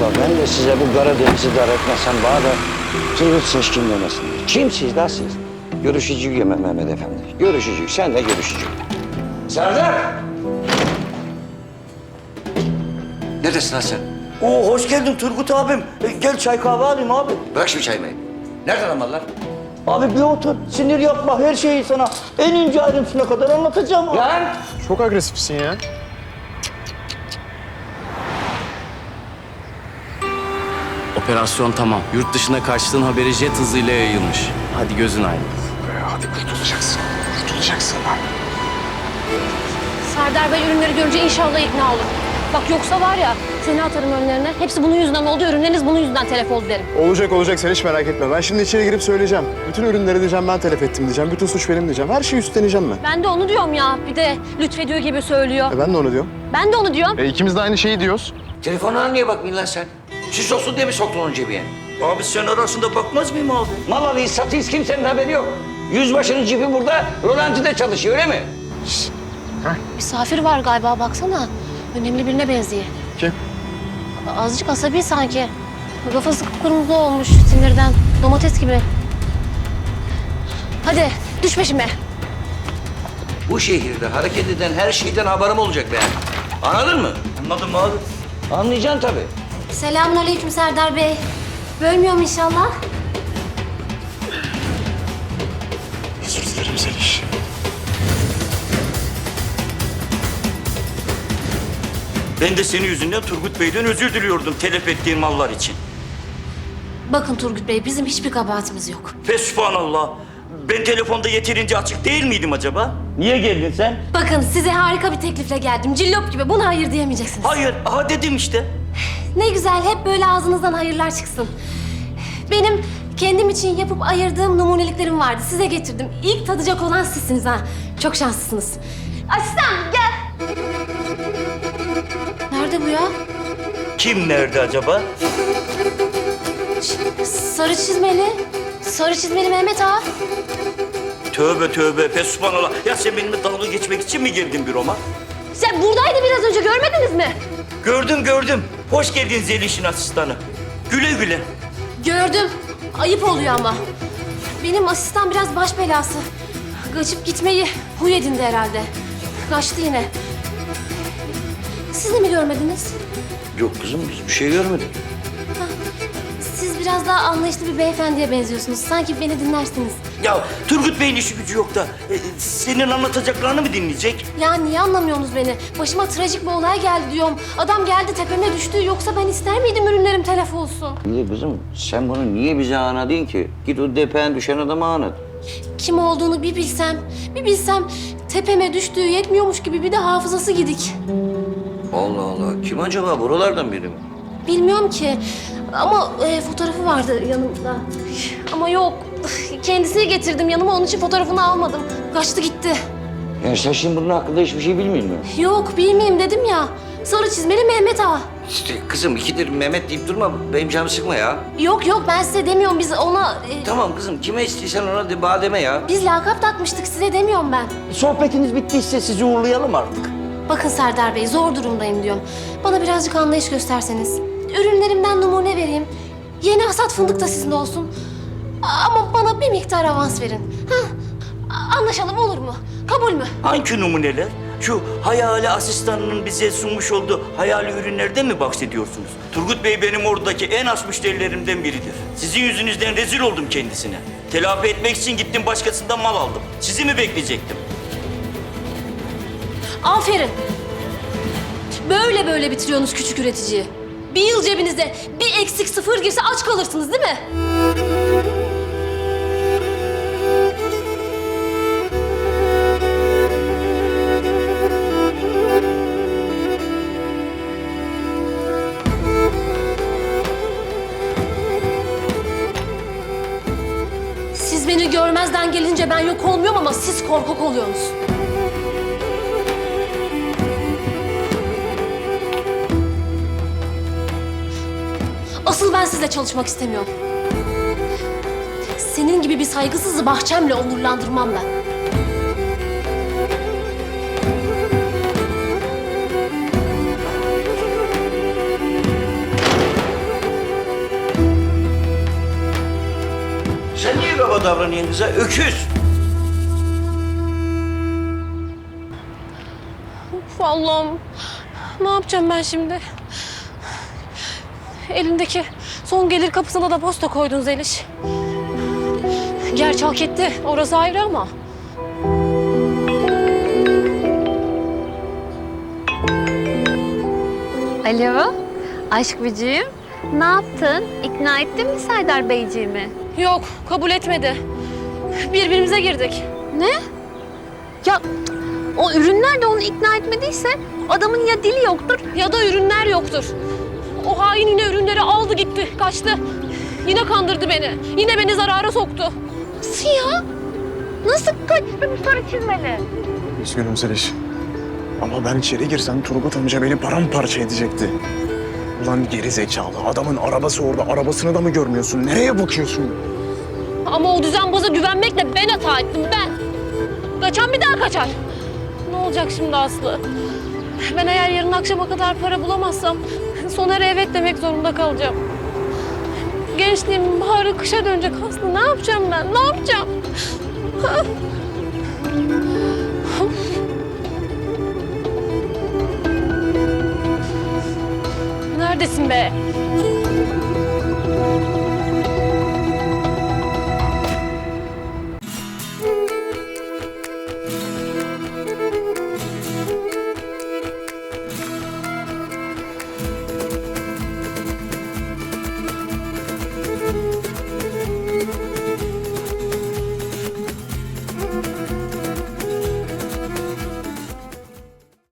Ulan ben de size bu Karadeniz'i dar etmesem bana da Turgut Seçkin demesin. Kimsiz da siz? Görüşücü yeme Mehmet Efendi. Görüşücü. Sen de görüşücü. Serdar! Neredesin lan sen? Oo hoş geldin Turgut abim. E, gel çay kahve alayım abi. Bırak şimdi çayımı. Nerede lan mallar? Abi bir otur. Sinir yapma. Her şeyi sana en ince ayrıntısına kadar anlatacağım. Lan! Çok agresifsin ya. Operasyon tamam. Yurt dışına kaçtığın haberi jet hızıyla yayılmış. Hadi gözün aydın. Hadi kurtulacaksın. Kurtulacaksın lan. Serdar Bey ürünleri görünce inşallah ikna olur. Bak yoksa var ya seni atarım önlerine. Hepsi bunun yüzünden oldu. Ürünleriniz bunun yüzünden telef oldu derim. Olacak olacak sen hiç merak etme. Ben şimdi içeri girip söyleyeceğim. Bütün ürünleri diyeceğim ben telef ettim diyeceğim. Bütün suç benim diyeceğim. Her şeyi üstleneceğim ben. Ben de onu diyorum ya. Bir de lütfediyor gibi söylüyor. E ben de onu diyorum. Ben de onu diyorum. E ikimiz de aynı şeyi diyoruz. Telefonuna niye bakmıyorsun lan sen? Süs olsun diye mi soktun onu cebine? Abi sen arasında bakmaz mıyım abi? Mal alıyız, satıyız kimsenin haberi yok. Yüzbaşının cipi burada, rolantide çalışıyor öyle mi? Misafir var galiba baksana. Önemli birine benziyor. Kim? Azıcık asabi sanki. Kafası kıpkırmızı olmuş sinirden. Domates gibi. Hadi düş peşime. Bu şehirde hareket eden her şeyden haberim olacak be. Anladın mı? Anladım abi. Anlayacaksın tabii. Selamun aleyküm Serdar Bey. Bölmüyorum inşallah. Özür dilerim Zeliş. Ben de senin yüzünden Turgut Bey'den özür diliyordum telef ettiğin mallar için. Bakın Turgut Bey bizim hiçbir kabahatimiz yok. Fesubhanallah. Ben telefonda yeterince açık değil miydim acaba? Niye geldin sen? Bakın size harika bir teklifle geldim. Cillop gibi buna hayır diyemeyeceksiniz. Hayır, aha dedim işte. Ne güzel hep böyle ağzınızdan hayırlar çıksın. Benim kendim için yapıp ayırdığım numuneliklerim vardı. Size getirdim. İlk tadacak olan sizsiniz ha. Çok şanslısınız. Asistan gel. Nerede bu ya? Kim nerede acaba? Sarı çizmeli. Sarı çizmeli Mehmet ağa. Tövbe tövbe, fesubhanallah. Ya sen benimle dalga geçmek için mi girdin büroma? Sen buradaydı biraz önce görmediniz mi? Gördüm gördüm. Hoş geldin Zeliş'in asistanı. Güle güle. Gördüm. Ayıp oluyor ama. Benim asistan biraz baş belası. Kaçıp gitmeyi huy edindi herhalde. Kaçtı yine. Siz de mi görmediniz? Yok kızım biz bir şey görmedik. Biraz daha anlayışlı bir beyefendiye benziyorsunuz. Sanki beni dinlersiniz. Ya Turgut Bey'in işi gücü yok da e, senin anlatacaklarını mı dinleyecek? Ya niye anlamıyorsunuz beni? Başıma trajik bir olay geldi diyorum. Adam geldi tepeme düştü. Yoksa ben ister miydim ürünlerim telef olsun? İyi kızım sen bunu niye bize anladın ki? Git o depen düşen adama anlat. Kim olduğunu bir bilsem, bir bilsem tepeme düştüğü yetmiyormuş gibi bir de hafızası gidik. Allah Allah kim acaba buralardan biri mi? Bilmiyorum ki ama e, fotoğrafı vardı yanımda. Ama yok. Kendisini getirdim yanıma onun için fotoğrafını almadım. Kaçtı gitti. Yani sen şimdi bunun hakkında hiçbir şey bilmiyor musun? Yok bilmeyeyim dedim ya. Sarı çizmeli Mehmet Ağa. İşte kızım ikidir Mehmet deyip durma benim canımı sıkma ya. Yok yok ben size demiyorum biz ona... e, Tamam kızım kime istiyorsan ona de bademe ya. biz lakap takmıştık size demiyorum ben. Sohbetiniz bittiyse sizi uğurlayalım artık. Bakın Serdar Bey zor durumdayım diyorum. Bana birazcık anlayış gösterseniz. Ürünlerimden numune vereyim. Yeni hasat fındık da sizin olsun. Ama bana bir miktar avans verin. Hah, anlaşalım olur mu? Kabul mü? Hangi numuneler? Şu hayali asistanının bize sunmuş olduğu hayali ürünlerden mi bahsediyorsunuz? Turgut Bey benim oradaki en az müşterilerimden biridir. Sizin yüzünüzden rezil oldum kendisine. Telafi etmek için gittim başkasından mal aldım. Sizi mi bekleyecektim? Aferin. Böyle böyle bitiriyorsunuz küçük üreticiyi. Bir yıl cebinize bir eksik sıfır girse aç kalırsınız değil mi? Siz beni görmezden gelince ben yok olmuyorum ama siz korkak oluyorsunuz. Asıl ben sizle çalışmak istemiyorum. Senin gibi bir saygısızı bahçemle onurlandırmam ben. Sen niye baba davranıyorsun kıza? Öküz! Uf Allah'ım. Ne yapacağım ben şimdi? Elindeki son gelir kapısına da posta koydun Zeliş. Gerçi hak etti. Orası ayrı ama. Alo, aşk böceğim. Ne yaptın? İkna ettin mi Serdar Beyciğimi? Yok, kabul etmedi. Birbirimize girdik. Ne? Ya o ürünler de onu ikna etmediyse adamın ya dili yoktur Ya da ürünler yoktur. Hain yine ürünleri aldı gitti, kaçtı. Yine kandırdı beni. Yine beni zarara soktu. Nasıl ya? Nasıl kaçtı bu sarı çizmeli? Üzgünüm Zeliş. Ama ben içeri girsem Turgut amca beni paramparça edecekti. Ulan geri zekalı. Adamın arabası orada. Arabasını da mı görmüyorsun? Nereye bakıyorsun? Ama o düzenbaza güvenmekle ben hata ettim, ben. Kaçan bir daha kaçar. Ne olacak şimdi Aslı? Ben eğer yarın akşama kadar para bulamazsam Soner'e evet demek zorunda kalacağım. Gençliğim baharı kışa dönecek Aslı. Ne yapacağım ben? Ne yapacağım? Neredesin be?